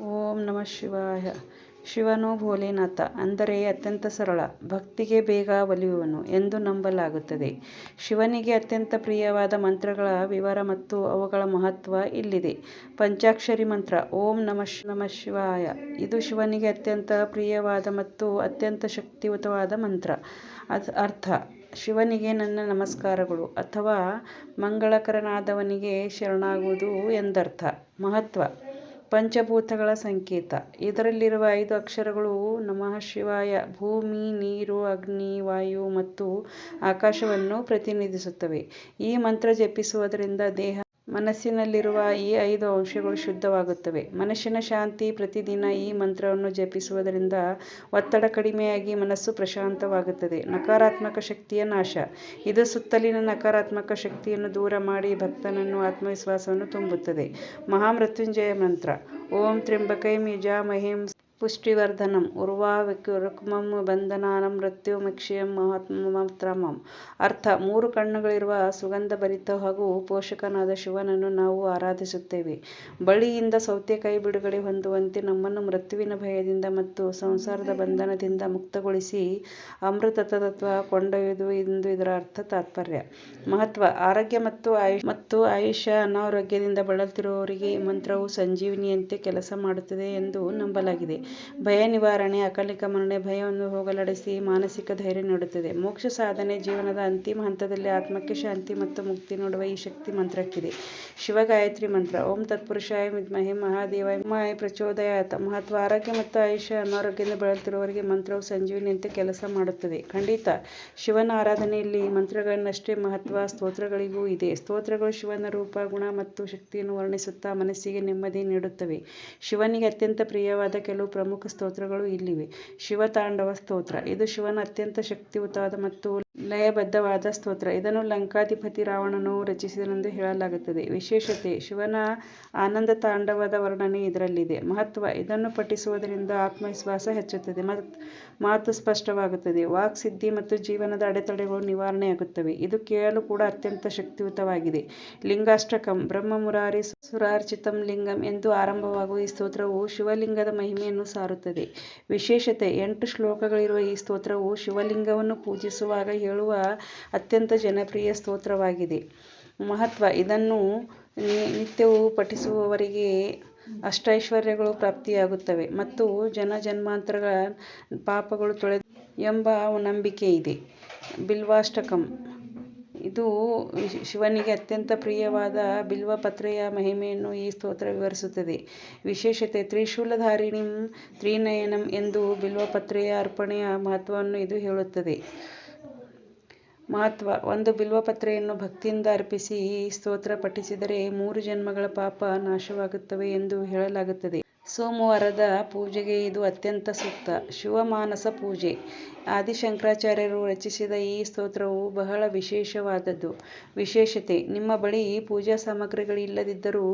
ಓಂ ನಮಃ ಶಿವಾಯ. ಶಿವನು ಭೋಲೆನಾಥ, ಅಂದರೆ ಅತ್ಯಂತ ಸರಳ, ಭಕ್ತಿಗೆ ಬೇಗ ಒಲಿಯುವನು ಎಂದು ನಂಬಲಾಗುತ್ತದೆ. ಶಿವನಿಗೆ ಅತ್ಯಂತ ಪ್ರಿಯವಾದ ಮಂತ್ರಗಳ ವಿವರ ಮತ್ತು ಅವುಗಳ ಮಹತ್ವ ಇಲ್ಲಿದೆ. ಪಂಚಾಕ್ಷರಿ ಮಂತ್ರ, ಓಂ ನಮಃ ನಮಃ ಶಿವಾಯ. ಇದು ಶಿವನಿಗೆ ಅತ್ಯಂತ ಪ್ರಿಯವಾದ ಮತ್ತು ಅತ್ಯಂತ ಶಕ್ತಿಯುತವಾದ ಮಂತ್ರ. ಅರ್ಥ, ಶಿವನಿಗೆ ನನ್ನ ನಮಸ್ಕಾರಗಳು ಅಥವಾ ಮಂಗಳಕರನಾದವನಿಗೆ ಶರಣಾಗುವುದು ಎಂದರ್ಥ. ಮಹತ್ವ ಪಂಚಭೂತಗಳ ಸಂಕೇತ. ಇದರಲ್ಲಿರುವ ಐದು ಅಕ್ಷರಗಳು ನಮಃ, ಶಿವಾಯ, ಭೂಮಿ, ನೀರು, ಅಗ್ನಿ, ವಾಯು ಮತ್ತು ಆಕಾಶವನ್ನು ಪ್ರತಿನಿಧಿಸುತ್ತವೆ. ಈ ಮಂತ್ರ ಜಪಿಸುವುದರಿಂದ ದೇಹ ಮನಸ್ಸಿನಲ್ಲಿರುವ ಈ ಐದು ಅಂಶಗಳು ಶುದ್ಧವಾಗುತ್ತವೆ. ಮನಸ್ಸಿನ ಶಾಂತಿ ಪ್ರತಿದಿನ ಈ ಮಂತ್ರವನ್ನು ಜಪಿಸುವುದರಿಂದ ಒತ್ತಡ ಕಡಿಮೆಯಾಗಿ ಮನಸ್ಸು ಪ್ರಶಾಂತವಾಗುತ್ತದೆ. ನಕಾರಾತ್ಮಕ ಶಕ್ತಿಯ ನಾಶ. ಇದು ಸುತ್ತಲಿನ ನಕಾರಾತ್ಮಕ ಶಕ್ತಿಯನ್ನು ದೂರ ಮಾಡಿ ಭಕ್ತನನ್ನು ಆತ್ಮವಿಶ್ವಾಸವನ್ನು ತುಂಬುತ್ತದೆ. ಮಹಾಮೃತ್ಯುಂಜಯ ಮಂತ್ರ. ಓಂ ತ್ರ್ಯಂಬಕೈಂ ಯಜಾಮಹೇಂ ಪುಷ್ಟಿವರ್ಧನಂ ಉರ್ವಾರುಕಮಂ ಬಂಧನಾನಂ ಮೃತ್ಯುಮಕ್ಷಯಂ ಮಹಾತ್ಮತ್ರಮಂ ಅರ್ಥ, ಮೂರು ಕಣ್ಣುಗಳಿರುವ ಸುಗಂಧಭರಿತ ಹಾಗೂ ಪೋಷಕನಾದ ಶಿವನನ್ನು ನಾವು ಆರಾಧಿಸುತ್ತೇವೆ. ಬಳ್ಳಿಯಿಂದ ಸೌತೆಕಾಯಿ ಬಿಡುಗಡೆ ಹೊಂದುವಂತೆ ನಮ್ಮನ್ನು ಮೃತ್ಯುವಿನ ಭಯದಿಂದ ಮತ್ತು ಸಂಸಾರದ ಬಂಧನದಿಂದ ಮುಕ್ತಗೊಳಿಸಿ ಅಮೃತ ತತ್ವ ಕೊಂಡೊಯ್ಯುವುದು ಎಂದು ಇದರ ಅರ್ಥ ತಾತ್ಪರ್ಯ. ಮಹತ್ವ, ಆರೋಗ್ಯ ಮತ್ತು ಆಯುಷ್ ಮತ್ತು ಆಯುಷ್ಯ ಅನಾರೋಗ್ಯದಿಂದ ಬಳಲುತ್ತಿರುವವರಿಗೆ ಈ ಮಂತ್ರವು ಸಂಜೀವಿನಿಯಂತೆ ಕೆಲಸ ಮಾಡುತ್ತದೆ ಎಂದು ನಂಬಲಾಗಿದೆ. ಭಯ ನಿವಾರಣೆ, ಅಕಾಲಿಕ ಮರಣೆ, ಭಯವನ್ನು ಹೋಗಲಾಡಿಸಿ ಮಾನಸಿಕ ಧೈರ್ಯ ನೀಡುತ್ತದೆ. ಮೋಕ್ಷ ಸಾಧನೆ ಜೀವನದ ಅಂತಿಮ ಹಂತದಲ್ಲಿ ಆತ್ಮಕ್ಕೆ ಶಾಂತಿ ಮತ್ತು ಮುಕ್ತಿ ನೀಡುವ ಈ ಶಕ್ತಿ ಮಂತ್ರಕ್ಕಿದೆ. ಶಿವಗಾಯತ್ರಿ ಮಂತ್ರ. ಓಂ ತತ್ಪುರುಷಾಯ ವಿದ್ಮಹೆ ಮಹಾದೇವಾಯ. ಮಾಯ ಪ್ರಚೋದಯಾತ. ಮಹತ್ವ ಆರೋಗ್ಯ ಮತ್ತು ಆಯುಷ್ಯ ಅನಾರೋಗ್ಯದಿಂದ ಬಳಲುತ್ತಿರುವವರಿಗೆ ಮಂತ್ರವು ಸಂಜೀವಿನಿಯಂತೆ ಕೆಲಸ ಮಾಡುತ್ತದೆ. ಖಂಡಿತ, ಶಿವನ ಆರಾಧನೆಯಲ್ಲಿ ಮಂತ್ರಗಳನ್ನಷ್ಟೇ ಮಹತ್ವ ಸ್ತೋತ್ರಗಳಿಗೂ ಇದೆ. ಸ್ತೋತ್ರಗಳು ಶಿವನ ರೂಪ, ಗುಣ ಮತ್ತು ಶಕ್ತಿಯನ್ನು ವರ್ಣಿಸುತ್ತಾ ಮನಸ್ಸಿಗೆ ನೆಮ್ಮದಿ ನೀಡುತ್ತವೆ. ಶಿವನಿಗೆ ಅತ್ಯಂತ ಪ್ರಿಯವಾದ ಕೆಲವು ಪ್ರಮುಖ ಸ್ತೋತ್ರಗಳು ಇಲ್ಲಿವೆ. ಶಿವತಾಂಡವ ಸ್ತೋತ್ರ. ಇದು ಶಿವನ ಅತ್ಯಂತ ಶಕ್ತಿಯುತವಾದ ಮತ್ತು ಲಯಬದ್ಧವಾದ ಸ್ತೋತ್ರ. ಇದನ್ನು ಲಂಕಾಧಿಪತಿ ರಾವಣನು ರಚಿಸಿದನೆಂದು ಹೇಳಲಾಗುತ್ತದೆ. ವಿಶೇಷತೆ, ಶಿವನ ಆನಂದ ತಾಂಡವದ ವರ್ಣನೆ ಇದರಲ್ಲಿದೆ. ಮಹತ್ವ, ಇದನ್ನು ಪಠಿಸುವುದರಿಂದ ಆತ್ಮವಿಶ್ವಾಸ ಹೆಚ್ಚುತ್ತದೆ. ಮಾತು ಸ್ಪಷ್ಟವಾಗುತ್ತದೆ. ವಾಕ್, ಸಿದ್ಧಿ ಮತ್ತು ಜೀವನದ ಅಡೆತಡೆಗಳು ನಿವಾರಣೆಯಾಗುತ್ತವೆ. ಇದು ಕೇಳಲು ಕೂಡ ಅತ್ಯಂತ ಶಕ್ತಿಯುತವಾಗಿದೆ. ಲಿಂಗಾಷ್ಟಕಂ ಬ್ರಹ್ಮ ಮುರಾರಿ ಸುರಾರ್ಚಿತಂ ಲಿಂಗಂ ಎಂದು ಆರಂಭವಾಗುವ ಈ ಸ್ತೋತ್ರವು ಶಿವಲಿಂಗದ ಮಹಿಮೆಯನ್ನು ಸಾರುತ್ತದೆ. ವಿಶೇಷತೆ, ಎಂಟು ಶ್ಲೋಕಗಳಿರುವ ಈ ಸ್ತೋತ್ರವು ಶಿವಲಿಂಗವನ್ನು ಪೂಜಿಸುವಾಗ ಹೇಳುವ ಅತ್ಯಂತ ಜನಪ್ರಿಯ ಸ್ತೋತ್ರವಾಗಿದೆ. ಮಹತ್ವ, ಇದನ್ನು ನಿತ್ಯವೂ ಪಠಿಸುವವರಿಗೆ ಅಷ್ಟೈಶ್ವರ್ಯಗಳು ಪ್ರಾಪ್ತಿಯಾಗುತ್ತವೆ ಮತ್ತು ಜನ ಜನ್ಮಾಂತರಗಳ ಪಾಪಗಳು ತೊಳೆದು ಎಂಬ ನಂಬಿಕೆ ಇದೆ. ಬಿಲ್ವಾಷ್ಟಕಂ, ಇದು ಶಿವನಿಗೆ ಅತ್ಯಂತ ಪ್ರಿಯವಾದ ಬಿಲ್ವಪತ್ರೆಯ ಮಹಿಮೆಯನ್ನು ಈ ಸ್ತೋತ್ರ ವಿವರಿಸುತ್ತದೆ. ವಿಶೇಷತೆ, ತ್ರಿಶೂಲಧಾರಿಣಿಂ ತ್ರಿನಯನಂ ಎಂದು ಬಿಲ್ವಪತ್ರೆಯ ಅರ್ಪಣೆಯ ಮಹತ್ವವನ್ನು ಇದು ಹೇಳುತ್ತದೆ. ಮಹತ್ವ. ಒಂದು ಬಿಲ್ವಪತ್ರೆಯನ್ನು ಭಕ್ತಿಯಿಂದ ಅರ್ಪಿಸಿ ಈ ಸ್ತೋತ್ರ ಪಠಿಸಿದರೆ ಮೂರು ಜನ್ಮಗಳ ಪಾಪ ನಾಶವಾಗುತ್ತವೆ ಎಂದು ಹೇಳಲಾಗುತ್ತದೆ. ಸೋಮವಾರದ ಪೂಜೆಗೆ ಇದು ಅತ್ಯಂತ ಸೂಕ್ತ. ಶಿವಮಾನಸ ಪೂಜೆ. ಆದಿಶಂಕರಾಚಾರ್ಯರು ರಚಿಸಿದ ಈ ಸ್ತೋತ್ರವು ಬಹಳ ವಿಶೇಷವಾದದ್ದು. ವಿಶೇಷತೆ, ನಿಮ್ಮ ಬಳಿ ಪೂಜಾ ಸಾಮಗ್ರಿಗಳಿಲ್ಲದಿದ್ದರೂ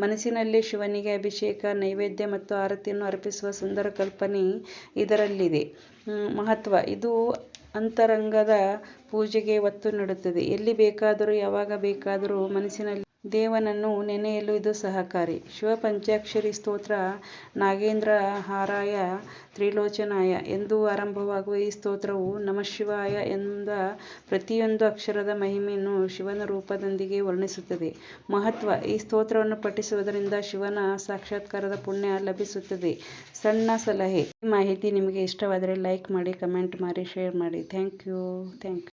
ಮನಸ್ಸಿನಲ್ಲೇ ಶಿವನಿಗೆ ಅಭಿಷೇಕ, ನೈವೇದ್ಯ ಮತ್ತು ಆರತಿಯನ್ನು ಅರ್ಪಿಸುವ ಸುಂದರ ಕಲ್ಪನೆ ಇದರಲ್ಲಿದೆ. ಮಹತ್ವ. ಇದು ಅಂತರಂಗದ ಪೂಜೆಗೆ ಒತ್ತು ನೀಡುತ್ತದೆ. ಎಲ್ಲಿ ಬೇಕಾದರೂ ಯಾವಾಗ ಬೇಕಾದರೂ ಮನಸ್ಸಿನಲ್ಲಿ ದೇವನನ್ನು ನೆನೆಯಲು ಇದು ಸಹಕಾರಿ. ಶಿವ ಪಂಚಾಕ್ಷರಿ ಸ್ತೋತ್ರ ನಾಗೇಂದ್ರ ಹಾರಾಯ ತ್ರಿಲೋಚನಾಯ ಎಂದು ಆರಂಭವಾಗುವ ಈ ಸ್ತೋತ್ರವು ನಮಃಶಿವಾಯ ಎಂಬ ಪ್ರತಿಯೊಂದು ಅಕ್ಷರದ ಮಹಿಮೆಯನ್ನು ಶಿವನ ರೂಪದೊಂದಿಗೆ ವರ್ಣಿಸುತ್ತದೆ. ಮಹತ್ವ, ಈ ಸ್ತೋತ್ರವನ್ನು ಪಠಿಸುವುದರಿಂದ ಶಿವನ ಸಾಕ್ಷಾತ್ಕಾರದ ಪುಣ್ಯ ಲಭಿಸುತ್ತದೆ. ಸಣ್ಣ ಸಲಹೆ. ಈ ಮಾಹಿತಿ ನಿಮಗೆ ಇಷ್ಟವಾದರೆ ಲೈಕ್ ಮಾಡಿ, ಕಮೆಂಟ್ ಮಾಡಿ, ಶೇರ್ ಮಾಡಿ. Thank you, thank